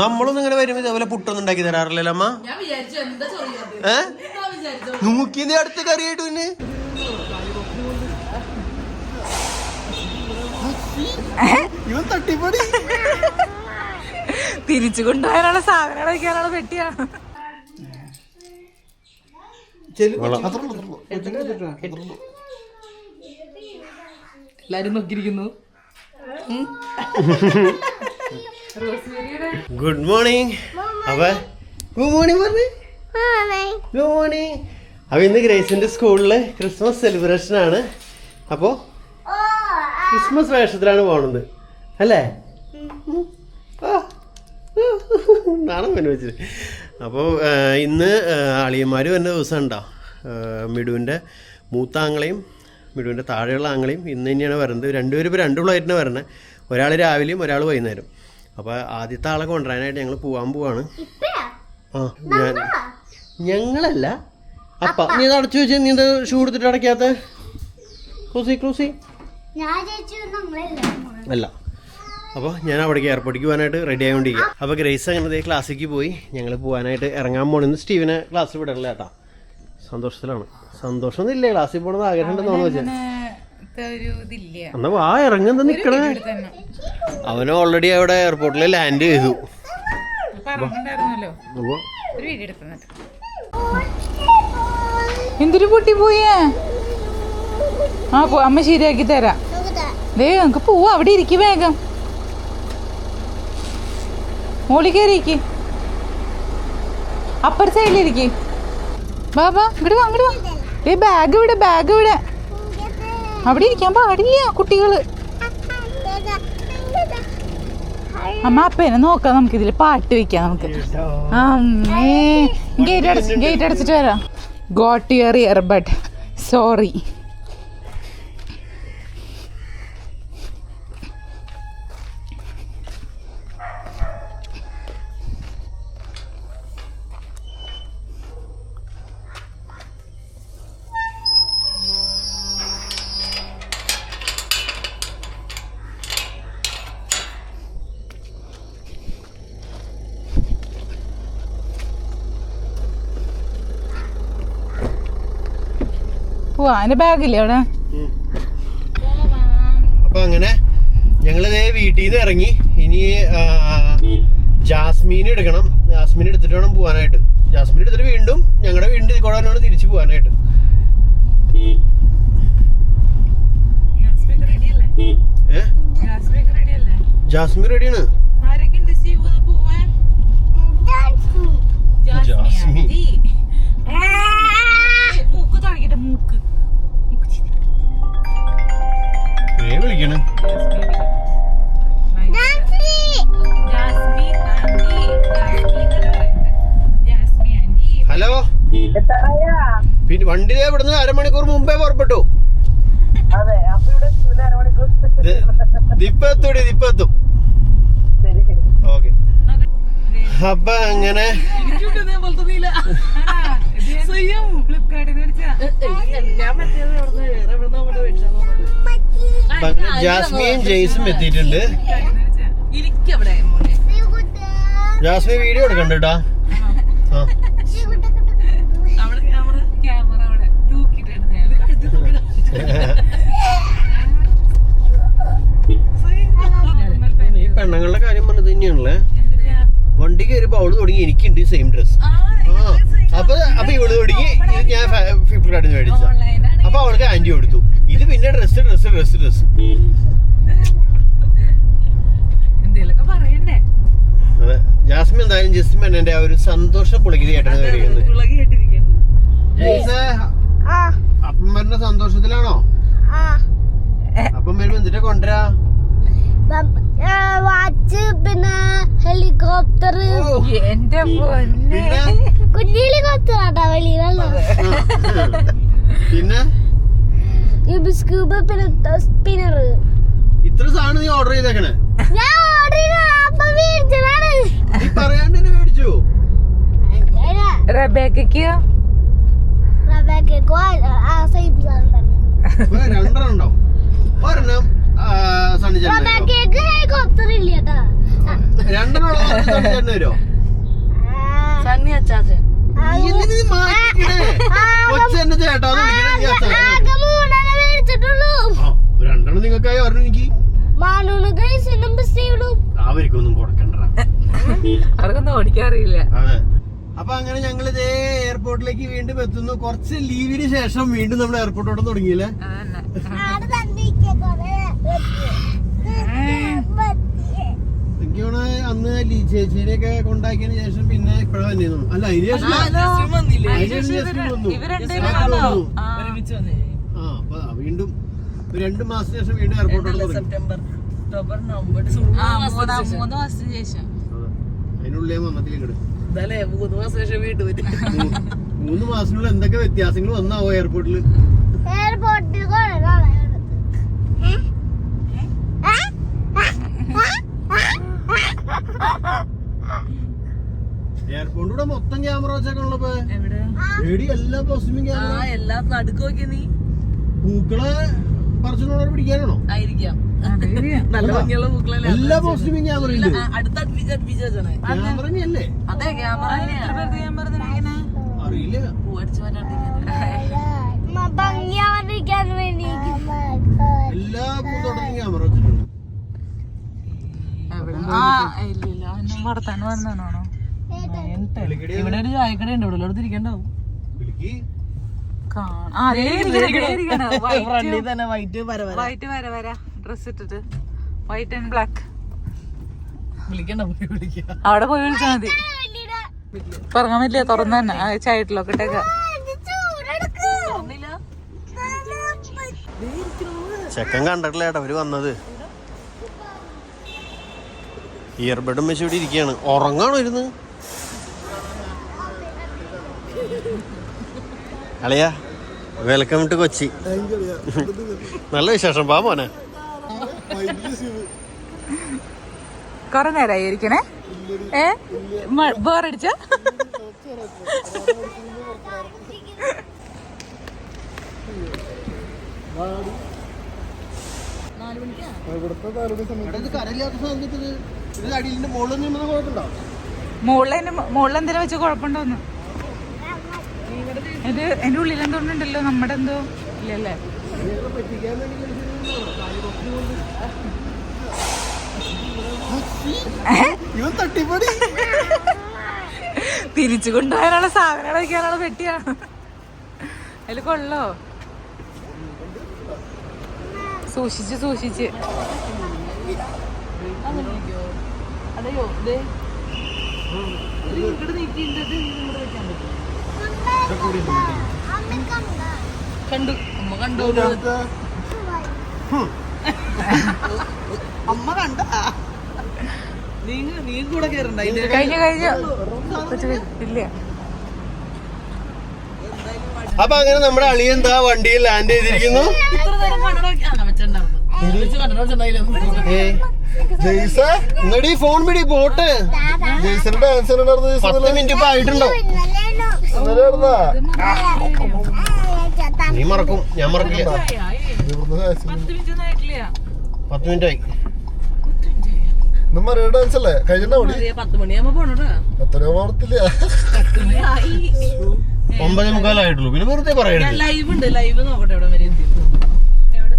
നമ്മളൊന്നും ഇങ്ങനെ വരുമ്പോ ഇതേപോലെ പുട്ടൊന്നും ഉണ്ടാക്കി തരാറില്ലല്ലോ അമ്മ? ഞാൻ വിചാരിച്ചു എന്താ ചൊറിയത് ഏ? കറി അടുത്ത കറിയായിട്ട് പിന്നെ. ഇവൻ തട്ടിപ്പടി. തിരിച്ചു കൊണ്ടുപോകാനുള്ള സാധനങ്ങൾ വയ്ക്കാനുള്ള പെട്ടിയാണ് എല്ലാരും നോക്കിയിരിക്കുന്നു. ഗുഡ് മോർണിംഗ് അപ്പൊ ഗുഡ് മോർണിംഗ് പറഞ്ഞു. ഗുഡ് മോർണിംഗ് അപ്പൊ ഇന്ന് ഗ്രേസിന്റെ സ്കൂളിൽ ക്രിസ്മസ് സെലിബ്രേഷൻ ആണ്. അപ്പോ ക്രിസ്മസ് വേഷത്തിലാണ് പോണത്. അല്ലേ. നാണം പിന്നെ വെച്ചിട്ട് അപ്പോൾ ഇന്ന് അളിയന്മാർ വരുന്ന ദിവസം ഉണ്ടോ? മിടുവിന്റെ മൂത്ത ആങ്ങളെയും മിടുവിന്റെ താഴെയുള്ള ആങ്ങളെയും ഇന്ന് തന്നെയാണ് വരുന്നത് രണ്ടുപേരും ഇപ്പോൾ രണ്ടു പ്ലേറ്റിന് വരണേ. ഒരാൾ രാവിലെയും ഒരാൾ വൈകുന്നേരം. അപ്പോൾ ആദ്യത്തെ ആളെ കൊണ്ടുവരാനായിട്ട് ഞങ്ങൾ പോവാൻ പോവാണ്. ആ ഞാൻ ഞങ്ങളല്ല. അപ്പ നീ അടച്ചു വെച്ച് നീ ഷൂ എടുത്തിട്ട് അടയ്ക്കാത്ത? ക്രൂസി ക്രൂസി ഞാൻ ചേച്ചി നമ്മളെല്ലാം അല്ല. അപ്പോൾ ഞാൻ അവിടേക്ക് എയർപോർട്ടിൽ പോകാനായിട്ട് റെഡി ആയിക്കൊണ്ടിരിക്കുക അപ്പോൾ ഗ്രേസ് അങ്ങനെ ദേ ക്ലാസ്സിലേക്ക് പോയി. ഞങ്ങൾ പോകാനായിട്ട് ഇറങ്ങാൻ പോകണമെന്ന് സ്റ്റീവിനെ ക്ലാസ്സിൽ വിടണില്ല കേട്ടാ. സന്തോഷത്തിലാണ്. സന്തോഷമൊന്നും ഇല്ലേ ക്ലാസ്സിൽ പോകണമെന്ന് ആഗ്രഹം ഉണ്ടെന്ന് തോന്നുന്നു വെച്ചാൽ എന്നാ വാ ഇറങ്ങുന്ന നിക്കണേ? അവന് ഓൾറെഡി അവിടെ എയർപോർട്ടിൽ ലാൻഡ് ചെയ്തു. എന്തൊരു പൊട്ടി പോയേ? ആ പോ അമ്മ ശരിയാക്കി തരാം. ദേ നമുക്ക് പോവാ അവിടെ ഇരിക്കും വേഗം. മോളി കയറിയിരിക്ക് അപ്പർ സൈഡിലിരിക്ക് ബാബാ വാ ഇങ്ങോട്ട് വാ ഇങ്ങോട്ട് വാ. ഏ ബാഗ് ഇവിടെ ബാഗ് ഇവിടെ. അവിടെ ഇരിക്കാൻ പാടില്ല കുട്ടികൾ. അമ്മ അപ്പേനെ നോക്കാം നമുക്ക് ഇതിൽ പാട്ട് വെക്കാം നമുക്ക്. അമ്മേ. ഗേറ്റ് അടച്ച് ഗേറ്റ് അടച്ചിട്ട് വരാം. ഗോട്ട് യുവർ ഇയർബഡ് സോറി എന്റെ ബാഗില്ലേ അവിടെ? അപ്പൊ അങ്ങനെ ഞങ്ങളിതേ വീട്ടിൽ നിന്ന് ഇറങ്ങി. ഇനി ജാസ്മീൻ എടുക്കണം. ജാസ്മീൻ എടുത്തിട്ട് വേണം പോകാനായിട്ട് ജാസ്മീൻ എടുത്തിട്ട് വീണ്ടും ഞങ്ങളുടെ വീടിന്റെ ഇതിൽ കൂടെ വേണം തിരിച്ചു പോകാനായിട്ട് ഏ? ജാസ്മീൻ റെഡിയാണ് അപ്പൊ അങ്ങനെ ജാസ്മിയും ജെയ്സും എത്തിയിട്ടുണ്ട്. ഇരിക്കവിടെ മോനെ. ജാസ്മി വീഡിയോ എടുക്കണ്ട കേട്ടാ. ആ. അവിടെ ക്യാമറ ക്യാമറ അവിടെ തൂക്കിട്ട് എടുത്തേ ഈ പെണ്ണുങ്ങളുടെ കാര്യം പറഞ്ഞത് തന്നെയാണല്ലേ? വണ്ടി കയറിയപ്പോ അവൾ തുടങ്ങി എനിക്കുണ്ട് സെയിം ഡ്രസ് ആ അപ്പൊ അപ്പൊ ഇവൾ തുടങ്ങി ഇത് ഞാൻ ഫ്ലിപ്കാർട്ടിൽ നിന്ന് മേടിച്ച അപ്പൊ അവൾക്ക് ആന്റി കൊടുത്തു. ഇത് പിന്നെ ഡ്രസ് ഡ്രസ് ഡ്രസ് ഡ്രസ് അതെ. ജാസ്മിൻ എന്തായാലും ജസ്മിൻ എന്റെ ആ ഒരു സന്തോഷ ജെയ്സേ, അപ്പം വരുന്ന സന്തോഷത്തിലാണോ? അപ്പം വരുമ്പോ എന്തിട്ടാ കൊണ്ടുവരാ? വാച്ച് പിന്നെ ഹെലികോപ്റ്റർ. എന്റെ പൊന്നെ. കുഞ്ഞി ഹെലികോപ്റ്റർ ആട്ടാ വെളിയിലല്ല പിന്നെ? സ്കൂബ പിന്നെ സ്പിന്നർ. ഇത്ര സാധനം നീ ഓർഡർ ചെയ്തേക്കണേ. ഞാൻ ഓർഡർ ചെയ്തതാണ് നീ പറയാണ്ട് തന്നെ മേടിച്ചു. റബേക്കോ റബേക്കോ ആ സൈബ് സാധനം തന്നെ. രണ്ടെണ്ണം ഉണ്ടോ ഒരെണ്ണം സണ്ണിച്ചേട്ടൻ റബേക്കക്ക് ഹെലികോപ്റ്റർ ഇല്ല കേട്ടാ രണ്ടെണ്ണം ചേട്ടന് വരുമോ സണ്ണി അച്ചാച്ചൻ. രണ്ടെണ്ണം നിങ്ങൾക്കായി എനിക്ക്. അവർക്കൊന്നും കൊടുക്കണ്ട അവർക്കൊന്നും അതെ. അപ്പൊ അങ്ങനെ ഞങ്ങൾ ഇതേ എയർപോർട്ടിലേക്ക് വീണ്ടും എത്തുന്നു. കുറച്ച് ലീവിന് ശേഷം വീണ്ടും നമ്മൾ എയർപോർട്ടോടെ തുടങ്ങിയില്ലേ? ആടെ തന്നിരിക്കെ കൊറേ എനിക്ക് തോന്നുന്നു അന്ന് ചേച്ചീനെയൊക്കെ കൊണ്ടാക്കിയതിന് ശേഷം പിന്നെ ഇപ്പഴാ വന്നിരുന്നു അല്ല അതിന് ശേഷം ആ. അപ്പൊ വീണ്ടും രണ്ടു മാസത്തിന് ശേഷം വീണ്ടും എയർപോർട്ടിൽ സെപ്റ്റംബർ ഒക്ടോബർ നവംബർ മൂന്ന് മാസത്തിന് ശേഷം. അതെ. അതിനുള്ളിൽ ഞാൻ വന്നതിൽ ഇങ്ങോട്ട് മൂന്ന് മാസം ശേഷം വീണ്ടും വരും. മൂന്ന് മാസത്തിനുള്ള എന്തൊക്കെ വ്യത്യാസങ്ങൾ വന്നാവോ എയർപോർട്ടിൽ എയർപോർട്ടിൽ കൊറേ ഇവിടെ മൊത്തം ക്യാമറ വെച്ചേക്കാണല്ലോ എല്ലാ പോസ്റ്റിലും ആ ക്യാമറ എല്ലാം നടുക്ക് നോക്കിയ നീ. പൂക്കളെ പറിച്ചിട്ടുള്ളവരെ പിടിക്കാനാണോ? ആയിരിക്കാം. എല്ലാ പോസ്റ്റിലും ക്യാമറ ക്യാമറ അതെ. അറിയില്ല. വേണ്ടി എല്ലാ പൂന്തോട്ടത്തിലും ക്യാമറ വെച്ചിട്ടുണ്ട്. ആ വർത്താൻ വന്നാണോ ഇവിടെ ഒരു ചായക്കട ഉണ്ട്. ഇവിടെ തന്നെ വൈറ്റ് വര വര. ഡ്രസ് ഇട്ടിട്ട്. വൈറ്റ് ആൻഡ് ബ്ലാക്ക് വിളിക്കണ്ട പോയി വിളിക്കാം. അവിടെ പോയി വിളിച്ചാൽ മതി. പറഞ്ഞാൻ പറ്റില്ല തുറന്നു തന്നെ. ആ ചായട്ടിലൊക്കെ ഇട്ടേക്ക. ചെക്കൻ കണ്ടിട്ടില്ല ഏട്ടാ അവർ വന്നത്. ഇയർബഡും വെച്ച് ഇവിടെ ഇരിക്കുകയാണ് ഉറങ്ങാണോ ഇരുന്ന്? അളിയ വെൽക്കം ടു കൊച്ചി. നല്ല വിശേഷം പാ മോനെ. കൊറേ നേരമായി ഇരിക്കണേ? ഏ? ബോറടിച്ച? മുകളിൽ മുകളിൽ എന്തെങ്കിലും വെച്ച് കുഴപ്പമുണ്ടോന്ന്? ഇത് എന്റെ ഉള്ളിൽ എന്തോന്നുണ്ടല്ലോ നമ്മുടെ എന്തോ? ഇല്ലല്ലേ? തിരിച്ചു കൊണ്ടുപോയാലുള്ള സാധനങ്ങൾ വയ്ക്കാനുള്ള പെട്ടിയാണ് അതിൽ കൊള്ളോ? സൂക്ഷിച്ച് സൂക്ഷിച്ച്. അതെയോ? ഇവിടെ നീക്കിയിട്ടുണ്ട് ഇങ്ങോട്ട് വെക്കാൻ പറ്റും കണ്ടു. അമ്മ കണ്ടു. അമ്മ കണ്ട. നീ നീ കൂടെ കേറണ്ട. അതിന്റെ കഴിഞ്ഞു കഴിഞ്ഞു. ഇല്ല. അപ്പൊ അങ്ങനെ നമ്മുടെ അളിയൻ എന്താ വണ്ടിയിൽ ലാൻഡ് ചെയ്തിരിക്കുന്നു. വെച്ചിട്ടുണ്ടായില്ല. ഇങ്ങടി ഫോൺ പിടി പോട്ടെ. ജയ്സന്റെ ഡാൻസ് ഉണ്ടായിരുന്നു മിനിറ്റ് ഇപ്പൊ ആയിട്ടുണ്ടോ? നീ മറക്കും. ഞാൻ മറക്കില്ല. പത്ത് മിനിറ്റ് ആയി. മറിയുടെ ഡാൻസ് അല്ലേ? കഴിഞ്ഞ പത്ത് മണിയാകുമ്പോ ഓർത്തില്ല ഒമ്പതേ മുക്കാലായിട്ടുള്ളൂ. പിന്നെ വെറുതെ പറയരുത്. ലൈവ് ഉണ്ട്. ലൈവ് നോക്കട്ടെ എവിടെ വരെ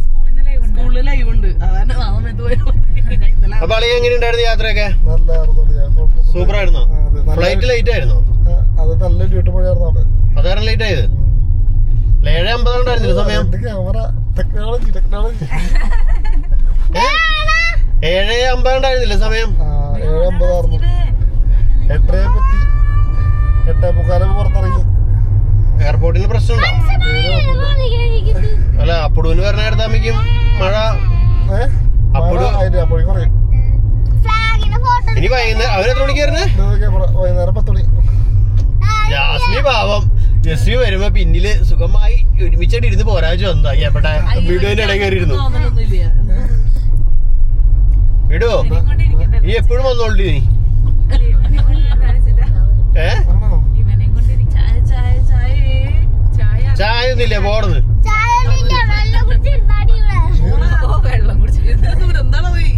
സ്കൂളിൽ ലൈവ് സ്കൂളിൽ ലൈവ് ഉണ്ട്. അതാണ്. അപ്പൊ അളി എങ്ങനെ ഉണ്ടായിരുന്നു യാത്രയൊക്കെ. സൂപ്പർ ആയിരുന്നോ. ഫ്ലൈറ്റ് ലൈറ്റ് ആയിരുന്നോ? അത് നല്ല ഡ്യൂട്ടി പണിയായിരുന്നു ലേറ്റ് ആയത്. അല്ല, ഏഴ് അമ്പതുണ്ടായിരുന്നില്ല സമയം. ക്യാമറ ടെക്നോളജി ടെക്നോളജി ഏ? ഏഴ് അമ്പതുണ്ടായിരുന്നില്ല സമയം? ആ ഏഴ് അമ്പതായിരുന്നു എട്ടരയെ പറ്റി എട്ടേ മുക്കാലൊക്കെ പുറത്തിറങ്ങി. എയർപോർട്ടിന് പ്രശ്നമുണ്ടോ? അല്ല അപ്പുടുവിന് വരണ നേരത്താകുമ്പോഴേക്കും മഴ അപ്പുടു ഇനി വൈകുന്നേരം അവരെത്ര മണിക്ക് വരുന്നത് ക്യാമറ വൈകുന്നേരം പത്ത് മണി. ജാസ്മി പാവം ജസ്മി വരുമ്പോ പിന്നിൽ സുഖമായി ഒരുമിച്ചായിട്ട് ഇരുന്ന് പോരാച്ചു വന്നതാ എവിടെ വീഡിയോന്റെ ഇടയിൽ കയറിയിരുന്നു. വിടുവോ നീ എപ്പോഴും വന്നോളൂ നീ ഏ? ചായ ഇവനെയും പോണത് ചായ. ചായ ചായ ചായ ചായ ഒന്നുമില്ല, വെള്ളം കുടിച്ചിരുന്നാടി ഇവിടെ ഓ വെള്ളം കുടിച്ചു എന്താണ് പോയി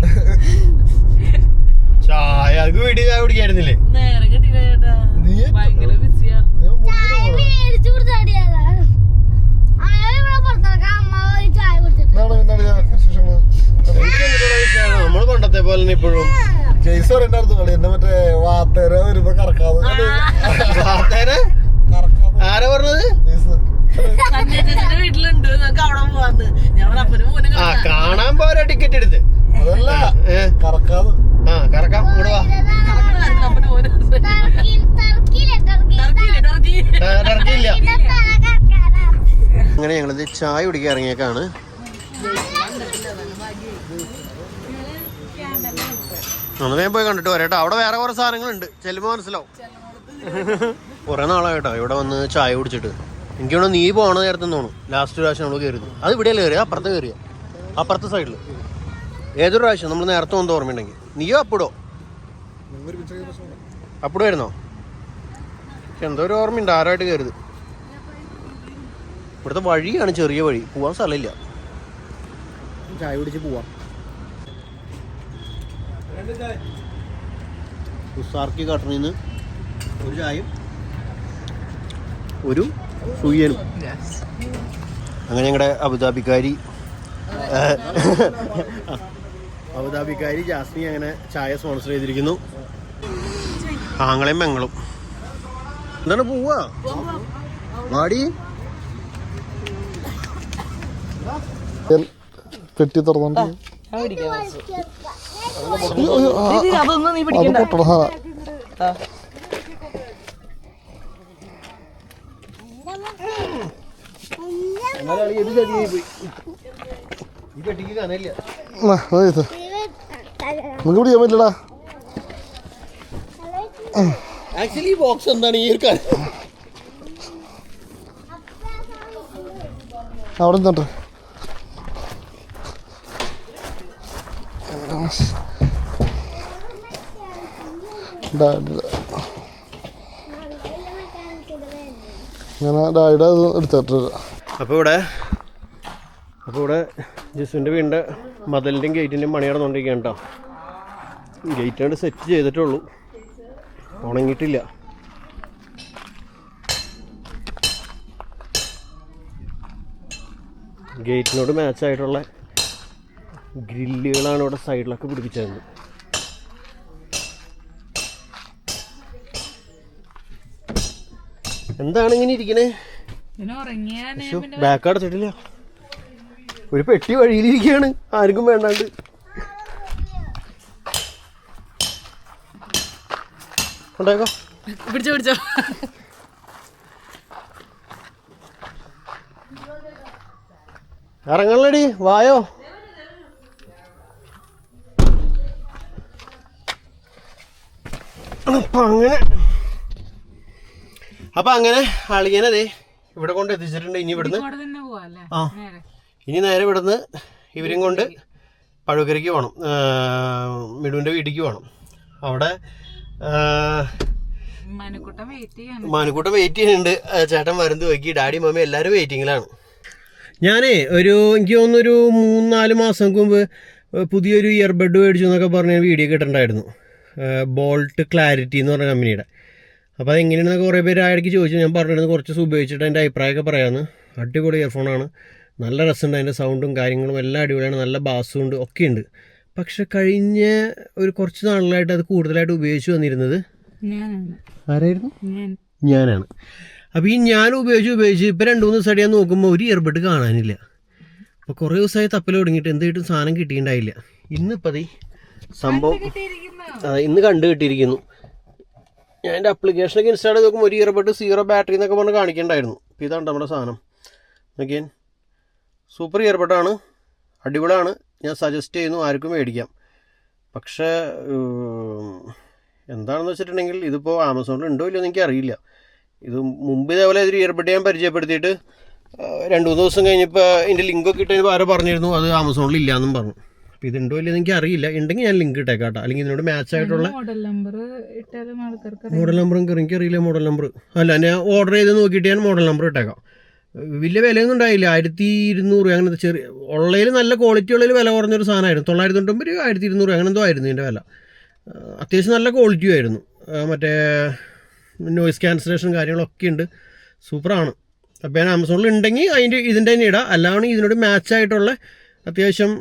ചായ നിനക്ക് വീട്ടിൽ ചായ കുടിക്കായിരുന്നില്ലേ നേരെ കിട്ടിയില്ല ചേട്ടാ നീ ഭയങ്കര ബിസിയായിരുന്നു ഞാൻ മുറിയിൽ പോവാ. മേടിച്ചു കുടിച്ചാടിയതാ അമ്മ ഇവിടെ പുറത്തിറക്കാം അമ്മ പോയി ചായ കുടിച്ചിട്ട് എന്താണ് എന്താണ് ഞാൻ വിശേഷങ്ങൾ? നമ്മൾ പണ്ടത്തെ പോലെ ഇപ്പോഴും ഇപ്പോഴും. കേസ് അടുത്ത് കളി. എന്നെ മറ്റേ വാത്തേര വരുമ്പോ കറക്കാതെ വാത്തേര ആരാ പറഞ്ഞത്? വീട്ടിലുണ്ട്. നമുക്ക് അവിടെ പോവാന്ന്. ഞാൻ അപ്പനും മോനും ആ കാണാൻ പോരാ ടിക്കറ്റ് എടുത്ത്. അതല്ല കറക്കാതെ. ആ കറക്കാം. ഇങ്ങോട്ട് വാ. അപ്പനും മോനും. ടർക്കി ടർക്കി ടർക്കി ആ, ഇറക്കിയില്ല തല അങ്ങനെ ഞങ്ങളിത് ചായ കുടിക്കാൻ ഇറങ്ങിയേക്കാണ്. ഒന്ന് വേഗം പോയി കണ്ടിട്ട് വരാം അവിടെ വേറെ കുറെ സാധനങ്ങളുണ്ട്. ചെല്ലുമ്പോൾ മനസ്സിലാവും. കൊറേ നാളായിട്ടോ ഇവിടെ വന്ന് ചായ കുടിച്ചിട്ട്. എനിക്ക് ഇവിടെ നീ പോണ നേരത്തെ തോന്നും ലാസ്റ്റ് പ്രാവശ്യം നമ്മൾ കയറിയത് അത് ഇവിടെയല്ലേ കയറിയ അപ്പുറത്ത് കയറിയ അപ്പുറത്തെ സൈഡിൽ ഏതൊരു പ്രാവശ്യം? നമ്മൾ നേരത്തെ വന്ന് ഓർമ്മയുണ്ടെങ്കിൽ. നീയോ അപ്പുടോ? അപ്പിടുമായിരുന്നോ? പക്ഷെ എന്തോ ഒരു ഓർമ്മയുണ്ട്. ആരായിട്ട് കയറിയത് ഇവിടുത്തെ വഴിയാണ് ചെറിയ വഴി. പോവാൻ സ്ഥലമില്ല. ചായ കുടിച്ച് പോവാം. ഉസാർക്കി കട്ടറിൽ നിന്ന് ഒരു ചായയും ഒരു സുയ്യനും അങ്ങനെ ഞങ്ങളുടെ അബുദാബിക്കാരി അബുദാബിക്കാരി ജാസ്മി അങ്ങനെ ചായ സ്പോൺസർ ചെയ്തിരിക്കുന്നു. ആങ്ങളെയും പെങ്ങളും. എന്താണ് പോവാ? വാടി പെട്ടി തുറന്നുണ്ട് അതൊന്നും നീ പിടിക്കണ്ട. പിടിക്കാൻ പറ്റില്ലടാ. ആക്ച്വലി ബോക്സ് എന്താണ്? ഈ അവിടെ നിന്നിട്ട്. ഞാൻ അപ്പോൾ ഇവിടെ അപ്പോൾ ഇവിടെ ജിസുവിന്റെ വീടിന്റെ മതിലിന്റെയും ഗേറ്റിന്റെയും പണി നടന്നുകൊണ്ടിരിക്കുകയാണ് കേട്ടോ ഗേറ്റ് സെറ്റ് ചെയ്തിട്ടുള്ളൂ. ഉണങ്ങിയിട്ടില്ല. ഗേറ്റിനോട് മാച്ചായിട്ടുള്ള ഗ്രില്ലുകളാണ് ഇവിടെ സൈഡിലൊക്കെ പിടിപ്പിച്ചത് എന്താണ് ഇങ്ങനെ ഇരിക്കണേ? ബാക്ക് അടച്ചിട്ടില്ല ഒരു പെട്ടി വഴിയിലിരിക്കുകയാണ് ആർക്കും വേണ്ടാണ്ട്. കൊണ്ടേക്കോ പിടിച്ചോ പിടിച്ചോ. ഇറങ്ങണല്ലടി വായോ. അപ്പൊ അങ്ങനെ അപ്പൊ അങ്ങനെ അളിയനതേ ഇവിടെ കൊണ്ട് എത്തിച്ചിട്ടുണ്ട് ഇനി ഇവിടുന്ന്. ആ. ഇനി നേരെ ഇവിടുന്ന് ഇവരും കൊണ്ട് പഴുക്കരയ്ക്ക് പോകണം മിടുവിന്റെ വീട്ടിലേക്ക് പോകണം അവിടെ മാനക്കൂട്ടം വെയിറ്റ് ചെയ്യുന്നുണ്ട്. ചേട്ടൻ വരുന്നത് നോക്കി. ഡാഡി മമ്മി എല്ലാവരും വെയിറ്റിങ്ങിലാണ് ഞാനേ ഒരു എനിക്ക് തോന്നുന്നു ഒരു മൂന്നാൽ മാസം മുമ്പ് പുതിയൊരു ഇയർബഡ് മേടിച്ചു എന്നൊക്കെ പറഞ്ഞ വീഡിയോ കിട്ടുന്നുണ്ടായിരുന്നു ബോൾട്ട് ക്ലാരിറ്റി എന്ന് പറഞ്ഞ കമ്പനിയുടെ അപ്പോൾ അത് എങ്ങനെയാണെന്നൊക്കെ കുറേ പേര് ആയിടയ്ക്ക് ചോദിച്ചു. ഞാൻ പറഞ്ഞിരുന്നത് കുറച്ച് ദിവസം ഉപയോഗിച്ചിട്ട് എന്റെ അഭിപ്രായമൊക്കെ പറയാമെന്ന് അടിപൊളി ഇയർഫോണാണ് നല്ല രസമുണ്ട് അതിന്റെ സൗണ്ടും കാര്യങ്ങളും എല്ലാം അടിപൊളിയാണ്. നല്ല ബാസും ഉണ്ട് ഒക്കെ ഉണ്ട്. പക്ഷെ കഴിഞ്ഞ ഒരു കുറച്ച് നാളുകളായിട്ട് അത് കൂടുതലായിട്ട് ഉപയോഗിച്ച് വന്നിരുന്നത് ഞാനാണ്. ആരായിരുന്നു? ഞാൻ ഞാനാണ്. അപ്പോൾ ഈ ഞാൻ ഉപയോഗിച്ച് ഉപയോഗിച്ച് ഇപ്പോൾ രണ്ട് മൂന്ന് ദിവസമായിട്ട് ഞാൻ നോക്കുമ്പോൾ ഒരു ഇയർബഡ് കാണാനില്ല. അപ്പോൾ കുറേ ദിവസമായി തപ്പൽ തുടങ്ങിയിട്ട് എന്തായിട്ടും സാധനം കിട്ടിയിട്ടുണ്ടായില്ല. ഇന്നിപ്പോൾ അതേ സംഭവം ഇന്ന് കണ്ടു കിട്ടിയിരിക്കുന്നു. ഞാൻ എന്റെ അപ്ലിക്കേഷനൊക്കെ ഇൻസ്റ്റാൾ ചെയ്ത് നോക്കുമ്പോൾ ഒരു ഇയർബഡ് സീറോ ബാറ്ററി എന്നൊക്കെ പറഞ്ഞ് കാണിക്കണ്ടായിരുന്നു. അപ്പോൾ ഇതാണ് നമ്മുടെ സാധനം. നോക്കിയാൻ സൂപ്പർ ഇയർബഡാണ് അടിപൊളിയാണ്. ഞാൻ സജസ്റ്റ് ചെയ്യുന്നു ആർക്കും മേടിക്കാം. പക്ഷേ എന്താണെന്ന് വെച്ചിട്ടുണ്ടെങ്കിൽ ഇതിപ്പോൾ ആമസോണിൽ ഉണ്ടോ ഇല്ലയോ എന്ന് എനിക്കറിയില്ല ഇത് മുമ്പ് ഇതേപോലെ ഒരു ഇയർബഡ് ഞാൻ പരിചയപ്പെടുത്തിയിട്ട് രണ്ട് മൂന്ന് ദിവസം കഴിഞ്ഞപ്പോൾ ഇതിന്റെ ലിങ്കൊക്കെ ഇട്ട് കഴിഞ്ഞപ്പോൾ ആരോ പറഞ്ഞിരുന്നു അത് ആമസോണിൽ ഇല്ലയെന്നും പറഞ്ഞു. അപ്പോൾ ഇതുണ്ടോ ഇല്ലയോ ഇല്ലെന്ന് എനിക്ക് അറിയില്ല. ഉണ്ടെങ്കിൽ ഞാൻ ലിങ്ക് ഇട്ടേക്കാം കേട്ടോ അല്ലെങ്കിൽ ഇതിനോട് മാച്ച് ആയിട്ടുള്ള മോഡൽ നമ്പർ എനിക്ക് ആൾക്കാർക്ക് മോഡൽ നമ്പർ അല്ല ഞാൻ ഓർഡർ ചെയ്ത് നോക്കിയിട്ട് ഞാൻ മോഡൽ നമ്പർ ഇട്ടേക്കാം. വലിയ വിലയൊന്നും ഉണ്ടായില്ല. ആയിരത്തി ഇരുന്നൂറ് അങ്ങനത്തെ ചെറിയ ഉള്ളതിൽ നല്ല ക്വാളിറ്റി ഉള്ളതിൽ വില കുറഞ്ഞൊരു സാധനമായിരുന്നു. തൊള്ളായിരത്തി തൊണ്ണൂറ് രൂപ ആയിരത്തി ഇരുന്നൂറ് അങ്ങനെ എന്തോ ആയിരുന്നു ഇതിന്റെ വില. അത്യാവശ്യം നല്ല ക്വാളിറ്റി ആയിരുന്നു. മറ്റേ നോയിസ് ക്യാൻസലേഷൻ കാര്യങ്ങളൊക്കെ ഉണ്ട്. സൂപ്പറാണ് അപ്പോൾ ഞാൻ ആമസോണിൽ ഉണ്ടെങ്കിൽ അതിന്റെ ഇതിന്റെ തന്നെ ഇടാം. അല്ലാതെ ഇതിനോട് മാച്ച് ആയിട്ടുള്ള അത്യാവശ്യം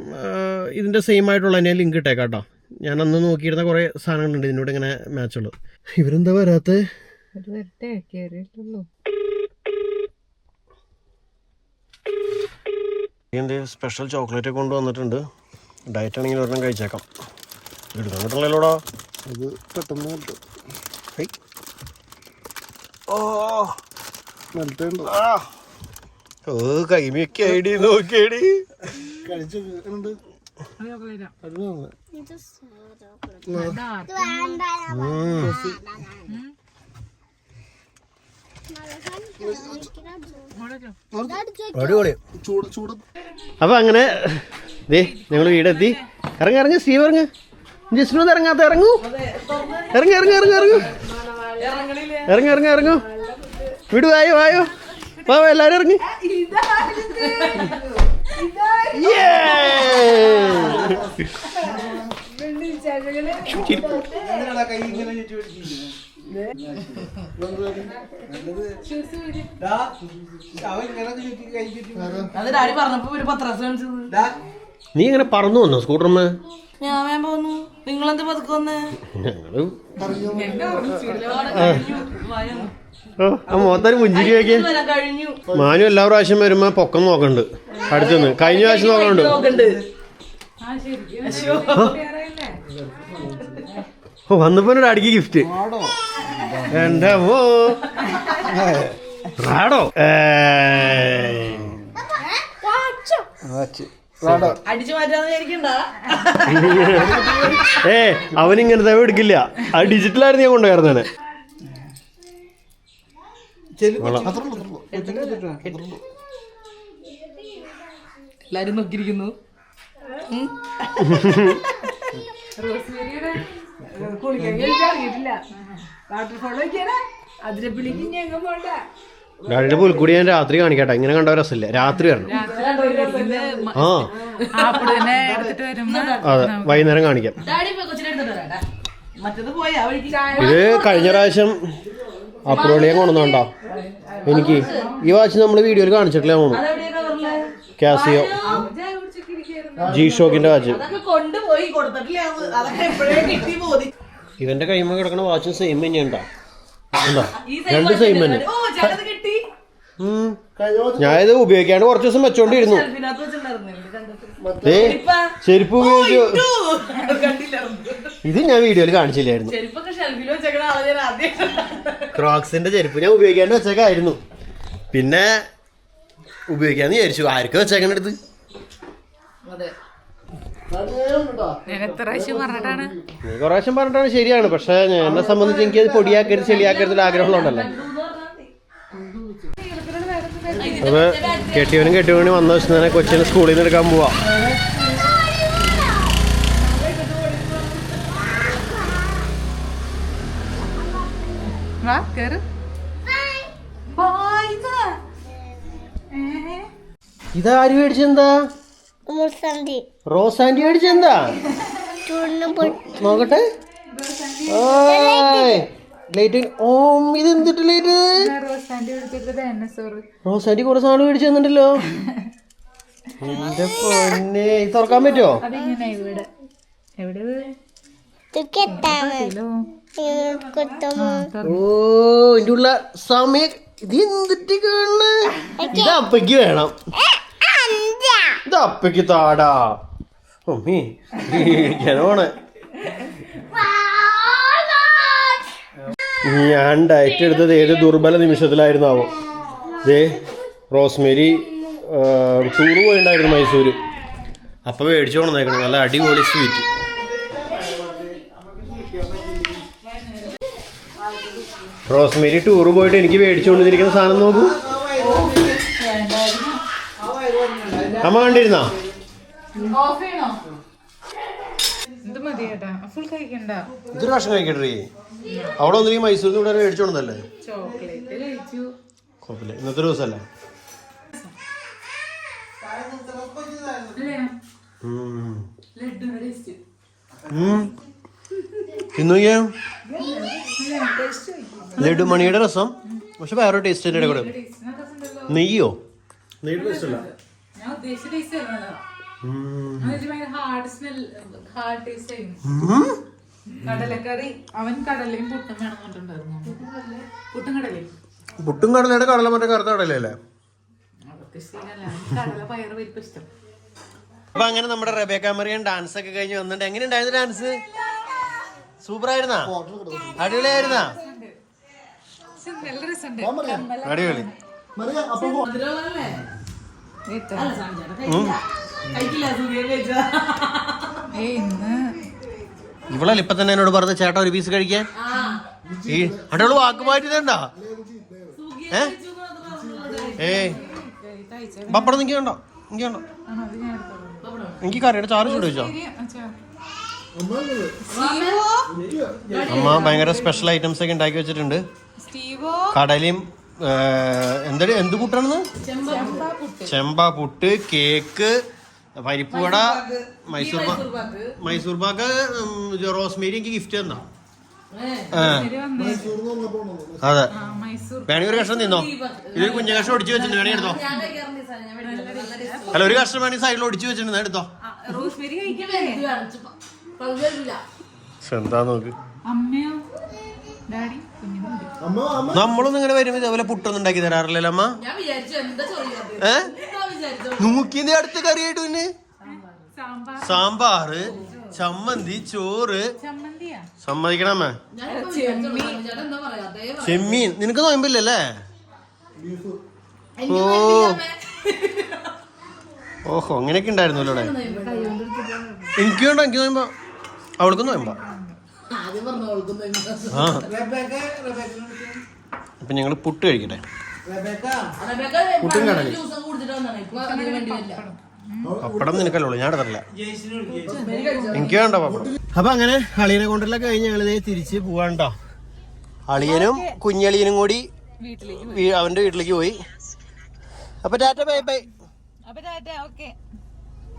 ഇതിന്റെ സെയിം ആയിട്ടുള്ള തന്നെ ലിങ്ക് ഇട്ടേക്കാം കേട്ടോ ഞാൻ അന്ന് നോക്കിയിരുന്ന കുറേ സാധനങ്ങളുണ്ട് ഇതിനോട് ഇങ്ങനെ മാച്ച് ഉള്ളത്. ഇവരെന്താ വരാത്ത? എന്ത് സ്പെഷ്യൽ ചോക്ലേറ്റ് കൊണ്ടുവന്നിട്ടുണ്ട്. ഡയറ്റ് ആണെങ്കിൽ ഒരെണ്ണം കഴിച്ചേക്കാം. എടുക്കാൻ കിട്ടണല്ലോടാ അത് പെട്ടെന്ന് കിട്ടും ഓ. ഓ കൈമിയൊക്കെ ഐഡി നോക്കിയടി. അപ്പൊ അങ്ങനെ ദേ ഞങ്ങൾ വീടെത്തി. ഇറങ്ങി ഇറങ്ങി സ്റ്റീവ് ഇറങ്ങ്. ജിസ്നു ഇറങ്ങാത്ത ഇറങ്ങൂ. ഇറങ്ങി ഇറങ്ങി ഇറങ്ങി ഇറങ്ങൂ. ഇറങ്ങി ഇറങ്ങി ഇറങ്ങൂ. വീട് വായോ വായോ. വാ, എല്ലാരും ഇറങ്ങി. നീ ഇങ്ങനെ പറന്നു വന്നോ സ്കൂട്ടർമേ ഞാൻ പോന്നു നിങ്ങളെന്ത് പതുക്കെ വന്ന്? ഞങ്ങൾ ആ മൊത്തം പുഞ്ചിരി കഴിഞ്ഞു. മാനു എല്ലാ പ്രാവശ്യം വരുമ്പോ പൊക്കം നോക്കണ്ട്. അടുത്തുനിന്ന് കഴിഞ്ഞ പ്രാവശ്യം നോക്കണുണ്ട്. നോക്കണ്ട്. ഓ വന്നപ്പോ ഒരു അടിക്ക് ഗിഫ്റ്റ് എന്റെ അമ്മോ റാഡോ ഏ. അവനിങ്ങനത്തെ എടുക്കില്ല അത് ഡിജിറ്റലായിരുന്നു ഞാൻ കൊണ്ടുവരുന്നേ ഞങ്ങൾ നോക്കിയിരിക്കുന്നു. ഡാഡിയുടെ പുൽക്കൂടി ഞാൻ രാത്രി കാണിക്കട്ടെ. ഇങ്ങനെ കണ്ട രസമില്ല. രാത്രി വരണം. ആ. അതെ വൈകുന്നേരം കാണിക്കാം. ഇത് കഴിഞ്ഞ പ്രാവശ്യം അപ്രോളിയം കൊണ്ടുവന്നോണ്ടോ. എനിക്ക് ഈ വാച്ച് നമ്മൾ വീഡിയോയിൽ കാണിച്ചിട്ടില്ല മോണു കാസിയോ ജി ഷോക്കിന്റെ വാച്ച് അതൊക്കെ കൊണ്ടുപോയി കൊടുത്തിട്ടില്ല അത്. അതൊക്കെ എപ്പോഴേ കിട്ടി പോതി. ഇവന്റെ കൈമ കിടക്കുന്ന വാച്ചും സെയിം തന്നെയുണ്ടോ രണ്ട് സെയിം തന്നെ. ഇത് ഉപയോഗിക്കാണ്ട് കുറച്ച് ദിവസം വെച്ചോണ്ടിരുന്നു. ചെരുപ്പ് ഉപയോഗിച്ചു കണ്ടില്ലായിരുന്നു ഇത് ഞാൻ വീഡിയോയിൽ കാണിച്ചില്ലായിരുന്നു. ക്രോക്സിന്റെ ചെരുപ്പ് ഞാൻ ഉപയോഗിക്കാണ്ട് വെച്ചേക്കായിരുന്നു. പിന്നെ ഉപയോഗിക്കാന്ന് വിചാരിച്ചു. ആർക്കും വെച്ചേക്കണ അടുത്ത് നീ പ്രാവശ്യം പറഞ്ഞിട്ടാണ് ശരിയാണ്. പക്ഷെ എന്നെ സംബന്ധിച്ച് എനിക്ക് അത് പൊടിയാക്കരുത് ചെളിയാക്കരുത് ആഗ്രഹമുള്ളതല്ലേ അപ്പൊ കെട്ടിയവനും കെട്ടിയവനും വന്ന ദിവസം തന്നെ കൊച്ചിനെ സ്കൂളിൽ നിന്ന് എടുക്കാൻ പോവാം. ഇതാരും മേടിച്ചെന്താ? Rose anti മേടിച്ചെന്താ? നോക്കട്ടെ. ഓ നോക്കട്ടെ ലൈറ്റ് ഓ ഇത് എന്തിട്ട് ലൈറ്റ് റോസാന്റെ എടുത്തിട്ട് ഡൈനസോർ റോസ് ആന്റി കുറെ സാധനം മേടിച്ചു തന്നിട്ടല്ലോ എന്റെ പൊന്നെ. ഇത് തുറക്കാൻ പറ്റുമോ ഓ ഇതിന്റെ ഉള്ള സമയം. ഇത് എന്തിട്ട് കാണുന്ന? ഇത് അപ്പയ്ക്ക് വേണം. ഇത് അപ്പയ്ക്ക് താടാ. മമ്മി പോണേ. ഞാൻ ഡയറ്റ് എടുത്തത് ഏത് ദുർബല നിമിഷത്തിലായിരുന്നാവോ? ദേ റോസ്മേരി ടൂർ പോയിണ്ടായിരുന്നു മൈസൂര്. അപ്പൊ മേടിച്ചു കൊണ്ടേക്കണം നല്ല അടിപൊളി സ്വീറ്റ്. റോസ്മേരി ടൂർ പോയിട്ട് എനിക്ക് മേടിച്ചു കൊണ്ടിരിക്കുന്ന സാധനം നോക്കൂ. അമ്മ കണ്ടിരുന്നോ? മതി കേട്ടാ ഫുൾ കഴിക്കണ്ട. ഇതൊരു ഭക്ഷണം കഴിക്കട്ടെ അവിടെ ഒന്നും ഈ മൈസൂരിൽ ഇവിടെ മേടിച്ചു കൊണ്ടല്ലേ ചോക്ലേറ്റ് കഴിച്ചു. കുഴപ്പമില്ല. ഇന്നത്തെ ദിവസമല്ലേ? ലഡു മണിയുടെ രസം? പക്ഷെ വേറെ ടേസ്റ്റ് കൂടെ. നെയ്യോ? നെയ്യുടെ ടേസ്റ്റ് അല്ല. കടലക്കറി അവൻ കടലയും പുട്ടും വേണമെന്നുണ്ടായിരുന്നു പുട്ടും കടലയും. പുട്ടും കടലയുടെ കടല മറ്റേ കറുത്ത കടലല്ലേ അപ്പൊ അങ്ങനെ നമ്മുടെ റബേക്ക മറിയൻ ഡാൻസ് ഒക്കെ കഴിഞ്ഞ് വന്നിട്ട് എങ്ങനെ ഉണ്ടായിരുന്നു ഡാൻസ് സൂപ്പർ ആയിരുന്നാ അടിപൊളിയായിരുന്നാ? പക്ഷെ നല്ല രസമുണ്ട്. അടിപൊളി. ഇവളല്ല ഇപ്പൊ തന്നെ എന്നോട് പറഞ്ഞ ചേട്ടാ ഒരു പീസ് കഴിക്കാൻ ആ, ഈ അടവൾ വാക്ക് മാറ്റി സുഖിയൻ ഏ? പപ്പടം നിക്ക് വേണ്ടോ എനിക്ക് വേണ്ടോ എനിക്ക് കറിയുടെ ചാറ് ചൂട് വെച്ചോ. അമ്മ ഭയങ്കര സ്പെഷ്യൽ ഐറ്റംസ് ഒക്കെ ഉണ്ടാക്കി വെച്ചിട്ടുണ്ട്. സ്റ്റീവോ? കടലയും എന്താ എന്ത് പുട്ടാണെന്ന്? ചെമ്പാ പുട്ട്. ചെമ്പ പുട്ട് കേക്ക് പരിപ്പുവട മൈസൂർ മൈസൂർ പാക്ക് റോസ്മേരി എനിക്ക് ഗിഫ്റ്റ് തന്നാ. അതെ. ആ മൈസൂർ വേണമെങ്കിൽ ഒരു കഷ്ണം നിന്നോ ഇത് കുഞ്ഞു കഷ്ണം ഒടിച്ചു വെച്ചിട്ടുണ്ട്. വേണമെങ്കിൽ എടുത്തോ. അല്ല ഒരു കഷ്ണം വേണി സൈഡിൽ ഒടിച്ചു വെച്ചിട്ടുണ്ട്. എടുത്തോ? വേണം. എന്താ നോക്ക്? നമ്മളൊന്നും ഇങ്ങനെ വരുമ്പോ ഇതേപോലെ പുട്ടൊന്നും ഉണ്ടാക്കി തരാറില്ലല്ലോ അമ്മ. ഞാൻ വിചാരിച്ചു അടുത്ത് കറിയായിട്ട് പിന്നെ? സാമ്പാറ് ചമ്മന്തി ചോറ്. സമ്മതിക്കണമേ. ചെമ്മീൻ. നിനക്ക് നോയമ്പില്ലല്ലേ? ഓ. ഓഹോ അങ്ങനെയൊക്കെ ഉണ്ടായിരുന്നല്ലോ ഇവിടെ എനിക്ക് വേണ്ട എനിക്ക് നോയമ്പോ. അവൾക്ക് നോയമ്പാ. ആ. അപ്പൊ ഞങ്ങൾ പുട്ട് കഴിക്കട്ടെ. പുട്ടും വരില്ല. പപ്പടം. നിനക്കല്ലോ ഞാൻ തരില്ല. എനിക്ക് വേണ്ട പപ്പടം. അപ്പൊ അങ്ങനെ അളിയനെ കൊണ്ടുള്ള കഴിഞ്ഞ് ഞങ്ങളിതേ തിരിച്ച് പോവാണ്ടോ അളിയനും കുഞ്ഞളിയനും കൂടി വീട്ടിലേക്ക് അവന്റെ വീട്ടിലേക്ക് പോയി. അപ്പൊ ടാറ്റ ബൈ ബൈ. അപ്പൊ ടാറ്റ ഓക്കെ.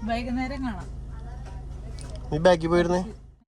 വൈകുന്നേരം കാണാം. നീ ബാക്കി പോയിരുന്നേ?